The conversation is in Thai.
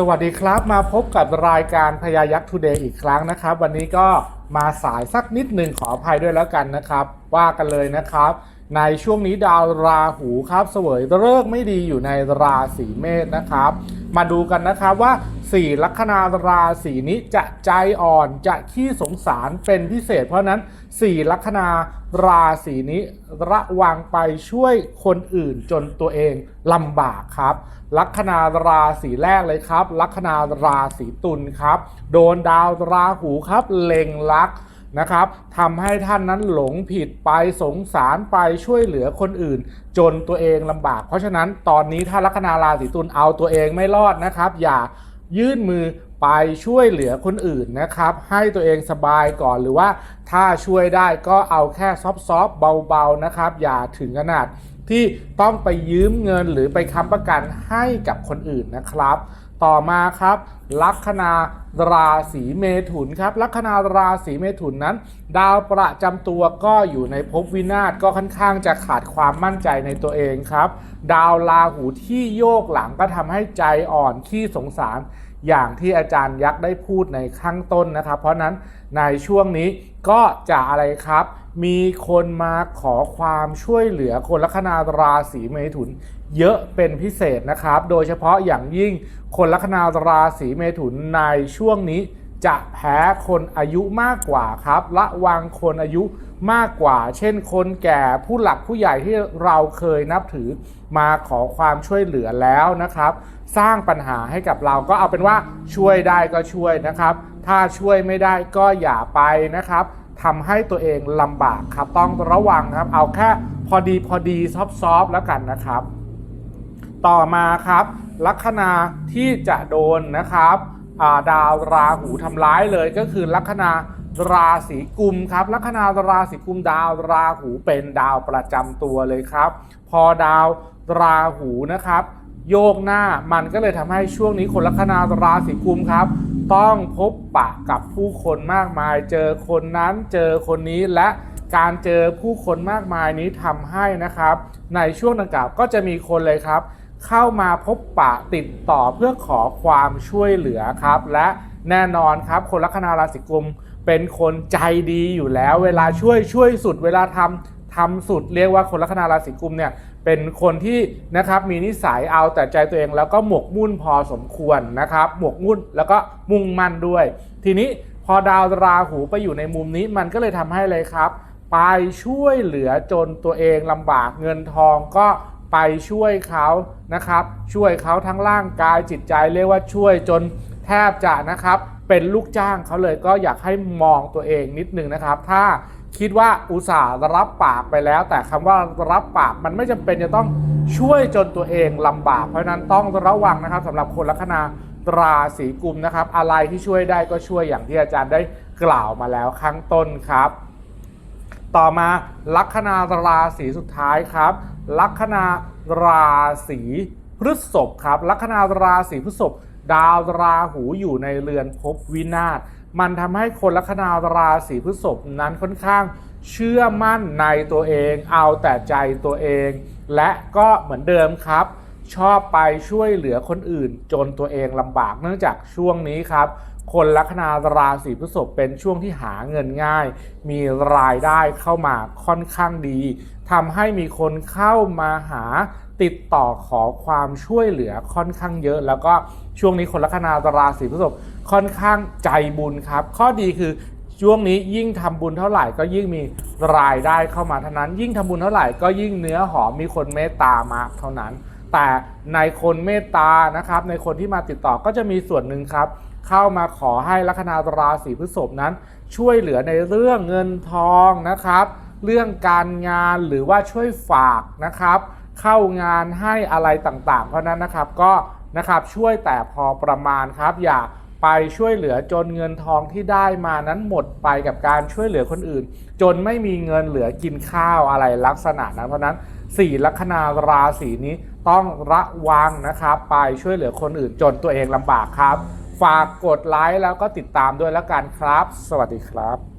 สวัสดีครับมาพบกับรายการพยายักษ์ทูเดย์อีกครั้งนะครับ วันนี้ก็มาสายสักนิดหนึ่งขออภัยด้วยแล้วกันนะครับ ว่ากันเลยนะครับ ในช่วงนี้ดาวราหูครับเสวยเลิกษ์ไม่ดีอยู่ในราศีเมษนะครับ มาดูกันนะครับว่า4ลัคนาราศีนี้จะใจอ่อนจะขี้สงสารเป็นพิเศษ เพราะนั้น4ลัคนาราศีนี้ระวังไปช่วยคนอื่นจนตัวเองลำบากครับ ลัคนาราศีแรกเลยครับ ลัคนาราศีตุลครับ โดนดาวราหูครับเล็งลัก นะครับทำให้ท่านนั้นหลงผิดไปสงสารไปช่วยเหลือคนอื่น จนตัวเองลำบาก เพราะฉะนั้นตอนนี้ถ้าลัคนาราศีตุลเอาตัวเองไม่รอดนะครับ อย่ายื่นมือไปช่วยเหลือคนอื่นนะครับ ให้ตัวเองสบายก่อนหรือว่าถ้าช่วยได้ก็เอาแค่ซอฟต์ๆเบาๆนะครับ อย่าถึงขนาดที่ต้องไปยืมเงินหรือไปค้ำประกันให้กับคนอื่นนะครับ ต่อมาครับลัคนาราศีเมถุนครับลัคนาราศีเมถุนนั้น ดาวประจำตัวก็อยู่ในภพวินาศก็ค่อนข้างจะขาดความมั่นใจในตัวเองครับ ดาวราหูที่โยกหลังก็ทำให้ใจอ่อนขี้สงสาร อย่างที่อาจารย์ยักษ์ได้พูดในข้างต้นนะครับ เพราะนั้นในช่วงนี้ก็จะอะไรครับ มีคนมาขอความช่วยเหลือคนลัคนาราศีเมถุน เยอะเป็นพิเศษนะครับ โดยเฉพาะอย่างยิ่งคนลัคนาราศีเมถุนในช่วงนี้ จะแพ้คนอายุมากกว่าครับระวังคนอายุมากกว่า เช่น คนแก่ผู้หลักผู้ใหญ่ที่เราเคยนับถือมาขอความช่วยเหลือแล้วนะครับ สร้างปัญหาให้กับเราก็เอาเป็นว่าช่วยได้ก็ช่วยนะครับ ถ้าช่วยไม่ได้ก็อย่าไปนะครับทำให้ตัวเองลำบากครับ ต้องระวังครับ เอาแค่พอดีพอดีซอฟๆแล้วกันนะครับ ต่อมาครับ ลัคนาที่จะโดนนะครับ ดาวราหูทำร้ายเลยก็คือลัคนาราศีกุมครับลัคนาราศีกุมดาวราหูเป็นดาวประจำตัวเลยครับ พอดาวราหูนะครับ โยกหน้ามันก็เลยทำให้ช่วงนี้คนลัคนาราศีกุมครับ ต้องพบปะกับผู้คนมากมาย เจอคนนั้นเจอคนนี้และการเจอผู้คนมากมายนี้ทำให้นะครับ ในช่วงดังกล่าวก็จะมีคนเลยครับ เข้ามาพบปะติดต่อเพื่อขอความช่วยเหลือครับ และแน่นอนครับ คนลัคนาราศีกุมเป็นคนใจดีอยู่แล้ว เวลาช่วยช่วยสุด เวลาทำทำสุดเรียกว่าคนลัคนาราศีกุมเนี่ยเป็นคนที่นะครับมีนิสัยเอาแต่ใจตัวเองแล้วก็หมกมุ่นพอสมควรนะครับหมกมุ่นแล้วก็มุ่งมั่นด้วย ทีนี้พอดาวราหูไปอยู่ในมุมนี้มันก็เลยทำให้เลยครับ ไปช่วยเหลือจนตัวเองลำบากเงินทองก็ ไปช่วยเขานะครับ ช่วยเขาทั้งร่างกายจิตใจเรียกว่าช่วยจนแทบจะนะครับเป็นลูกจ้างเขาเลยก็อยากให้มองตัวเองนิดนึงนะครับ ถ้าคิดว่าอุตส่าห์รับปากไปแล้ว แต่คำว่ารับปากมันไม่จำเป็นจะต้องช่วยจนตัวเองลำบาก เพราะนั้นต้องระวังนะครับสำหรับคนลัคนาราศีกุมนะครับ อะไรที่ช่วยได้ก็ช่วยอย่างที่อาจารย์ได้กล่าวมาแล้วข้างต้นครับ ต่อมาลัคนาราศีสุดท้ายครับ ลัคนาราศีพฤษภครับ ลัคนาราศีพฤษภดาวราหูอยู่ในเรือนภพวินาศมันทำให้คนลัคนาราศีพฤษภนั้นค่อนข้างเชื่อมั่นในตัวเอง เอาแต่ใจตัวเอง และก็เหมือนเดิมครับ ชอบไปช่วยเหลือคนอื่นจนตัวเองลำบากเนื่องจากช่วงนี้ครับ คนลัคนาราศีพฤษภเป็นช่วงที่หาเงินง่าย มีรายได้เข้ามาค่อนข้างดีทำให้มีคนเข้ามาหาติดต่อขอความช่วยเหลือค่อนข้างเยอะ แล้วก็ช่วงนี้คนลัคนาราศีพฤษภค่อนข้างใจบุญครับ ข้อดีคือช่วงนี้ยิ่งทำบุญเท่าไหร่ก็ยิ่งมีรายได้เข้ามาเท่านั้น ยิ่งทำบุญเท่าไหร่ก็ยิ่งเนื้อหอมมีคนเมตตามากเท่านั้น แต่ในคนเมตตานะครับ ในคนที่มาติดต่อก็จะมีส่วนหนึ่งครับ เข้ามาขอให้ลัคนาราศีพฤษภนั้น ช่วยเหลือในเรื่องเงินทองนะครับ เรื่องการงานหรือว่าช่วยฝากนะครับ เข้างานให้อะไรต่างๆ เพราะนั้นนะครับก็นะครับช่วยแต่พอประมาณครับ อย่าไปช่วยเหลือจนเงินทองที่ได้มานั้นหมดไปกับการช่วยเหลือคนอื่น จนไม่มีเงินเหลือกินข้าวอะไรลักษณะนั้นเพราะนั้นสี่ลัคนาราศีนี้ ต้องระวังนะครับ ไปช่วยเหลือคนอื่นจนตัวเองลำบากครับ ฝากกดไลค์แล้วก็ติดตามด้วยแล้วกันครับ สวัสดีครับ